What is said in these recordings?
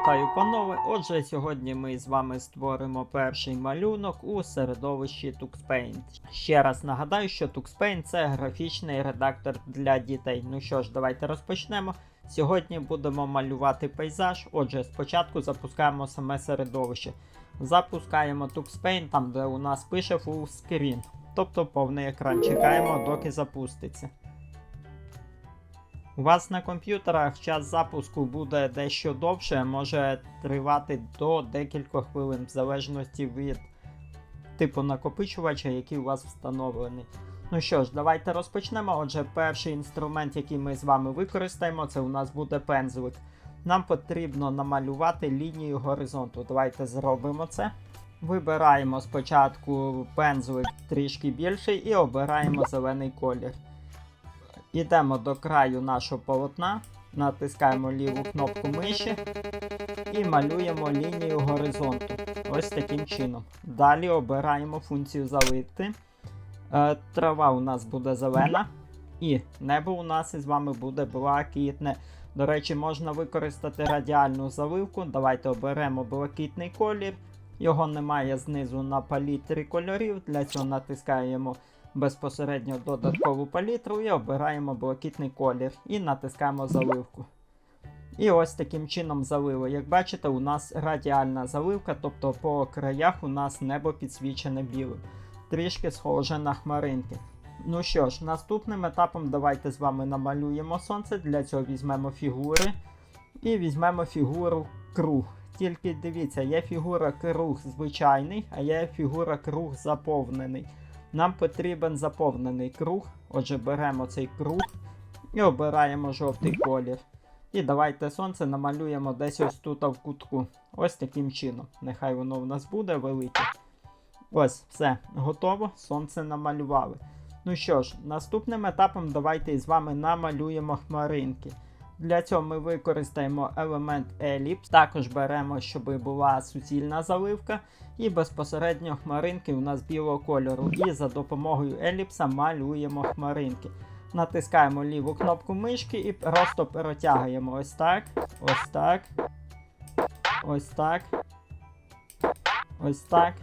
Вітаю, панове! Отже, сьогодні ми з вами створимо перший малюнок у середовищі TuxPaint. Ще раз нагадаю, що TuxPaint це графічний редактор для дітей. Ну що ж, давайте розпочнемо. Сьогодні будемо малювати пейзаж. Отже, спочатку запускаємо саме середовище. Запускаємо TuxPaint, там де у нас пише Full Screen, тобто повний екран. Чекаємо, доки запуститься. У вас на комп'ютерах час запуску буде дещо довше, може тривати до декількох хвилин, в залежності від типу накопичувача, який у вас встановлений. Ну що ж, давайте розпочнемо. Отже, перший інструмент, який ми з вами використаємо, це у нас буде пензлик. Нам потрібно намалювати лінію горизонту. Давайте зробимо це. Вибираємо спочатку пензлик трішки більший і обираємо зелений колір. Йдемо до краю нашого полотна, натискаємо ліву кнопку миші і малюємо лінію горизонту. Ось таким чином. Далі обираємо функцію залити. Е, трава у нас буде зелена, і небо у нас із вами буде блакитне. До речі, можна використати радіальну заливку. Давайте оберемо блакитний колір. Його немає знизу на палітрі кольорів. Для цього натискаємо безпосередньо додаткову палітру і обираємо блакитний колір і натискаємо заливку. І ось таким чином залили. Як бачите, у нас радіальна заливка, тобто по краях у нас небо підсвічене білим. Трішки схоже на хмаринки. Ну що ж, наступним етапом давайте з вами намалюємо сонце. Для цього візьмемо фігури і візьмемо фігуру круг. Тільки дивіться, є фігура круг звичайний, а є фігура круг заповнений. Нам потрібен заповнений круг. Отже, беремо цей круг і обираємо жовтий колір. І давайте сонце намалюємо десь ось тут в кутку. Ось таким чином. Нехай воно в нас буде велике. Ось, все, готово. Сонце намалювали. Ну що ж, наступним етапом давайте з вами намалюємо хмаринки. Для цього ми використаємо елемент еліпс. Також беремо, щоб була суцільна заливка. І безпосередньо хмаринки у нас білого кольору. І за допомогою еліпса малюємо хмаринки. Натискаємо ліву кнопку мишки і просто протягуємо ось так, ось так, ось так, ось так.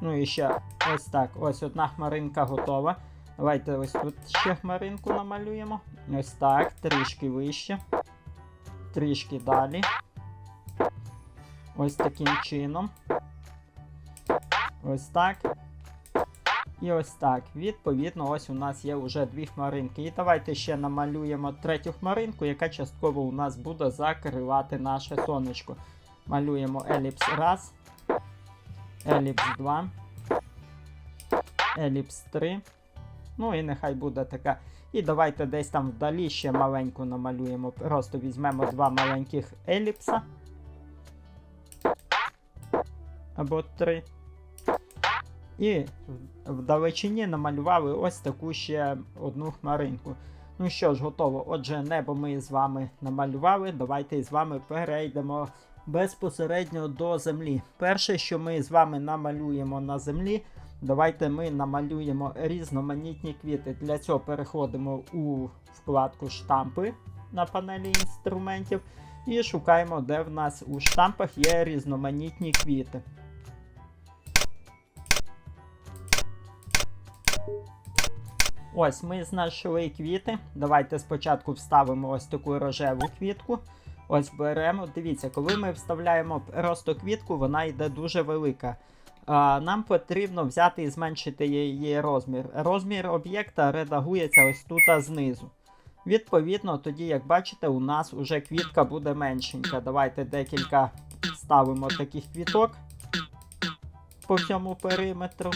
Ну і ще ось так. Ось одна хмаринка готова. Давайте ось тут ще хмаринку намалюємо. Ось так, трішки вище. Трішки далі. Ось таким чином. Ось так. І ось так. Відповідно, ось у нас є вже дві хмаринки. І давайте ще намалюємо третю хмаринку, яка частково у нас буде закривати наше сонечко. Малюємо еліпс 1, еліпс 2, еліпс 3. Ну і нехай буде така. І давайте десь там вдалі ще маленьку намалюємо. Просто візьмемо два маленьких еліпса. Або три. І в далечині намалювали ось таку ще одну хмаринку. Ну що ж, готово. Отже, небо ми з вами намалювали. Давайте з вами перейдемо безпосередньо до землі. Перше, що ми з вами намалюємо на землі, давайте ми намалюємо різноманітні квіти. Для цього переходимо у вкладку штампи на панелі інструментів і шукаємо, де в нас у штампах є різноманітні квіти. Ось ми знайшли квіти. Давайте спочатку вставимо ось таку рожеву квітку. Ось беремо. Дивіться, коли ми вставляємо просто квітку, вона йде дуже велика. Нам потрібно взяти і зменшити її розмір. Розмір об'єкта редагується ось тут знизу. Відповідно, тоді, як бачите, у нас вже квітка буде меншенька. Давайте декілька ставимо таких квіток по всьому периметру.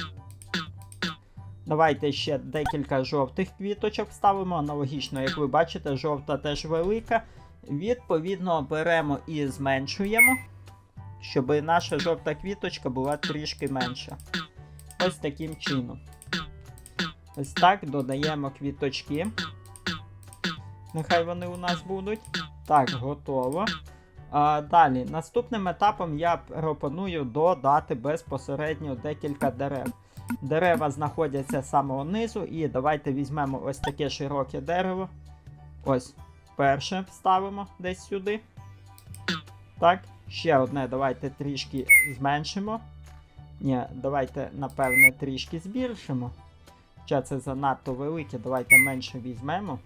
Давайте ще декілька жовтих квіточок вставимо. Аналогічно, як ви бачите, жовта теж велика. Відповідно, беремо і зменшуємо, щоб наша жовта квіточка була трішки менша. Ось таким чином. Ось так додаємо квіточки. Нехай вони у нас будуть. Так, готово. А, Далі, наступним етапом я пропоную додати безпосередньо декілька дерев. Дерева знаходяться з самого низу, і давайте візьмемо ось таке широке дерево. Ось перше вставимо десь сюди. Так. Ще одне, давайте трішки зменшимо. Ні, давайте, напевне, трішки збільшимо. Хоча це занадто велике, давайте менше візьмемо.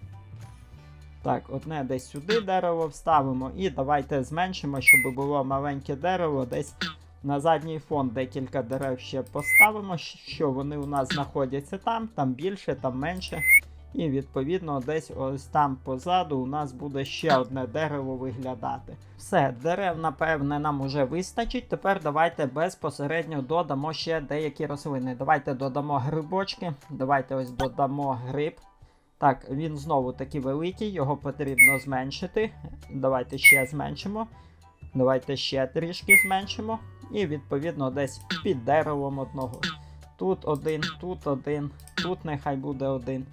Так, одне десь сюди дерево вставимо. І давайте зменшимо, щоб було маленьке дерево. Десь на задній фон декілька дерев ще поставимо, що вони у нас знаходяться там, там більше, там менше. І відповідно десь ось там позаду у нас буде ще одне дерево виглядати. Все, дерев, напевне, нам уже вистачить. Тепер давайте безпосередньо додамо ще деякі рослини. Давайте додамо грибочки. Давайте ось додамо гриб. Так, він знову таки великий, його потрібно зменшити. Давайте ще зменшимо. Давайте ще трішки зменшимо. І відповідно десь під деревом одного. Тут один, тут один, тут нехай буде один.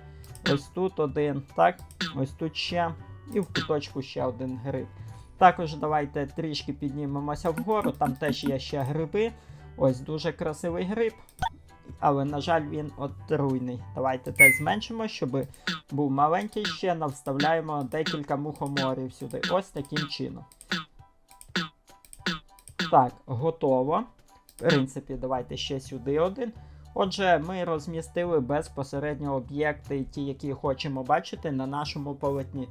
Ось тут один, так, ось тут ще. І в куточку ще один гриб. Також давайте трішки піднімемося вгору, там теж є ще гриби. Ось дуже красивий гриб. Але, на жаль, він отруйний. Давайте теж зменшимо, щоб був маленький ще, навставляємо декілька мухоморів сюди. Ось таким чином. Так, готово. В принципі, давайте ще сюди один. Отже, ми розмістили безпосередньо об'єкти, ті, які хочемо бачити на нашому полотні.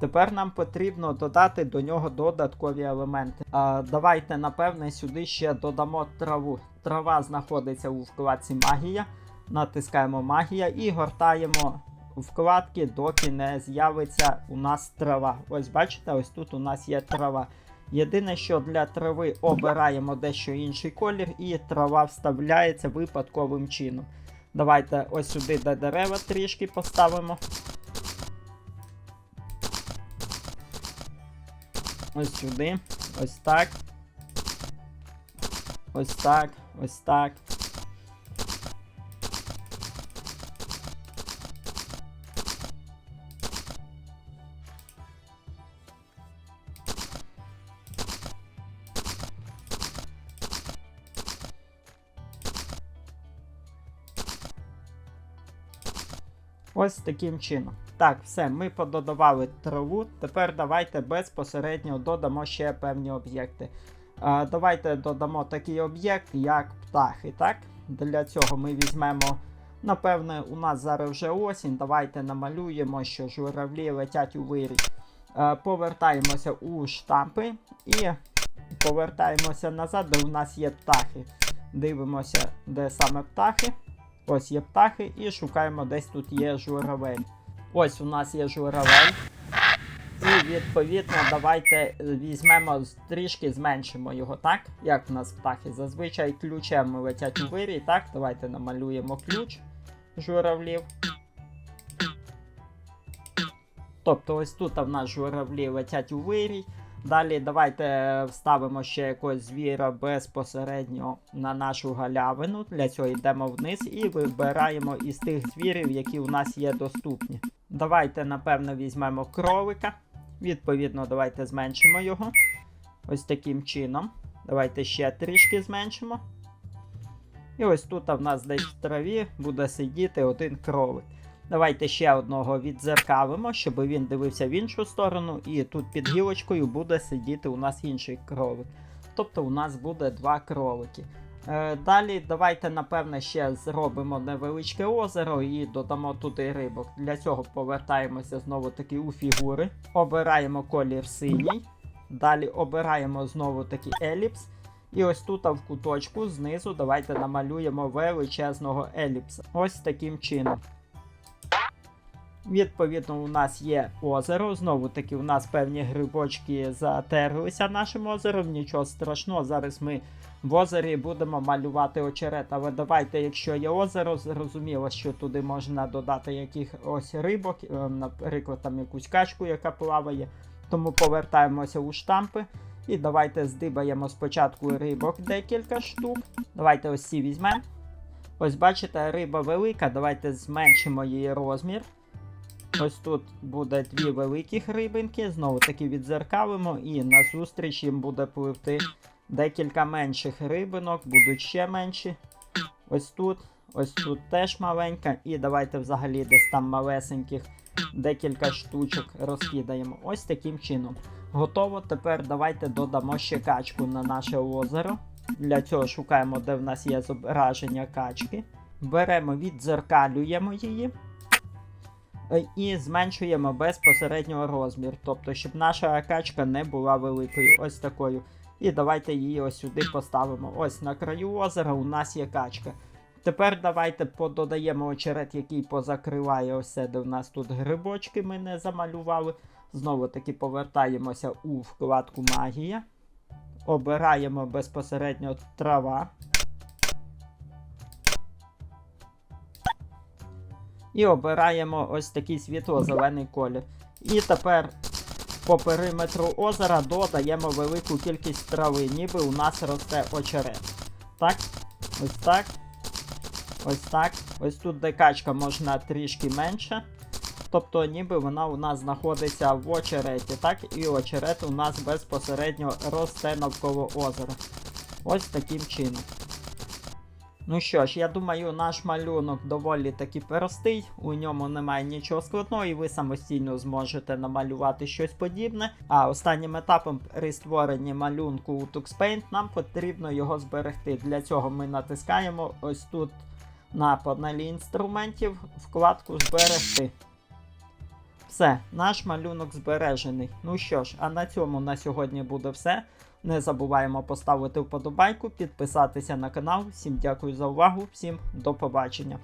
Тепер нам потрібно додати до нього додаткові елементи. А, давайте, напевне, сюди ще додамо траву. Трава знаходиться у вкладці Магія. Натискаємо Магія і гортаємо вкладки, доки не з'явиться у нас трава. Ось бачите, ось тут у нас є трава. Єдине, що для трави обираємо дещо інший колір, і трава вставляється випадковим чином. Давайте ось сюди де дерева трішки поставимо. Ось сюди. Ось так. Ось так. Ось так. Ось таким чином. Так, все, ми пододавали траву. Тепер давайте безпосередньо додамо ще певні об'єкти. А, давайте додамо такий об'єкт, як птахи. так? Для цього ми візьмемо. Напевне, у нас зараз вже осінь. Давайте намалюємо, що журавлі летять у вирій. А, повертаємося у штампи і повертаємося назад, де у нас є птахи. Дивимося, де саме птахи. Ось є птахи, і шукаємо, десь тут є журавель. Ось у нас є журавель. І відповідно давайте візьмемо трішки зменшимо його, так? Як в нас птахи? Зазвичай ключем летять у вирій, так? Давайте намалюємо ключ журавлів. Тобто ось тут в нас журавлі летять у вирій. Далі давайте вставимо ще якогось звіра безпосередньо на нашу галявину. Для цього йдемо вниз і вибираємо із тих звірів, які у нас є доступні. Давайте, напевно, візьмемо кролика. Відповідно, давайте зменшимо його. Ось таким чином. Давайте ще трішки зменшимо. І ось тут в нас десь в траві буде сидіти один кролик. Давайте ще одного відзеркалимо, щоб він дивився в іншу сторону, і тут під гілочкою буде сидіти у нас інший кролик. Тобто у нас буде два кролики. Е, далі давайте, напевне, ще зробимо невеличке озеро і додамо туди рибок. Для цього повертаємося знову таки у фігури. Обираємо колір синій. Далі обираємо знову таки еліпс. І ось тут в куточку знизу давайте намалюємо величезного еліпса. Ось таким чином. Відповідно, у нас є озеро. Знову таки, у нас певні грибочки затерлися нашим озером. Нічого страшного. Зараз ми в озері будемо малювати очерет. Але давайте, якщо є озеро, зрозуміло, що туди можна додати якихось рибок, е, наприклад, там якусь качку, яка плаває. Тому повертаємося у штампи. І давайте здибаємо спочатку рибок декілька штук. Давайте ось ці візьмемо. Ось бачите, риба велика. Давайте зменшимо її розмір. Ось тут буде дві великих рибинки, знову таки відзеркалимо, і назустріч їм буде пливти декілька менших рибинок, будуть ще менші. Ось тут, ось тут теж маленька. І давайте взагалі десь там малесеньких декілька штучок розкидаємо. Ось таким чином. Готово. Тепер давайте додамо ще качку на наше озеро. Для цього шукаємо, де в нас є зображення качки. Беремо, віддзеркалюємо її. Е, І зменшуємо безпосередньо розмір, тобто, щоб наша качка не була великою, ось такою. І давайте її ось сюди поставимо. Ось на краю озера у нас є качка. Тепер давайте пододаємо очерет, який позакриває ось це, де в нас тут грибочки ми не замалювали. Знову таки повертаємося у вкладку Магія. Обираємо безпосередньо трава. І обираємо ось такий світло-зелений колір. І тепер по периметру озера додаємо велику кількість трави, ніби у нас росте очерет. Так, ось так. Ось так. Ось тут де качка можна трішки менше. Тобто, ніби вона у нас знаходиться в очереті, так? І очерет у нас безпосередньо росте навколо озера. Ось таким чином. Ну що ж, я думаю, наш малюнок доволі таки простий, у ньому немає нічого складного, і ви самостійно зможете намалювати щось подібне. А останнім етапом при створенні малюнку у TuxPaint нам потрібно його зберегти. Для цього ми натискаємо ось тут на панелі інструментів вкладку Зберегти. Все, наш малюнок збережений. Ну що ж, а на цьому на сьогодні буде все. Не забуваємо поставити вподобайку, підписатися на канал. Всім дякую за увагу, всім до побачення.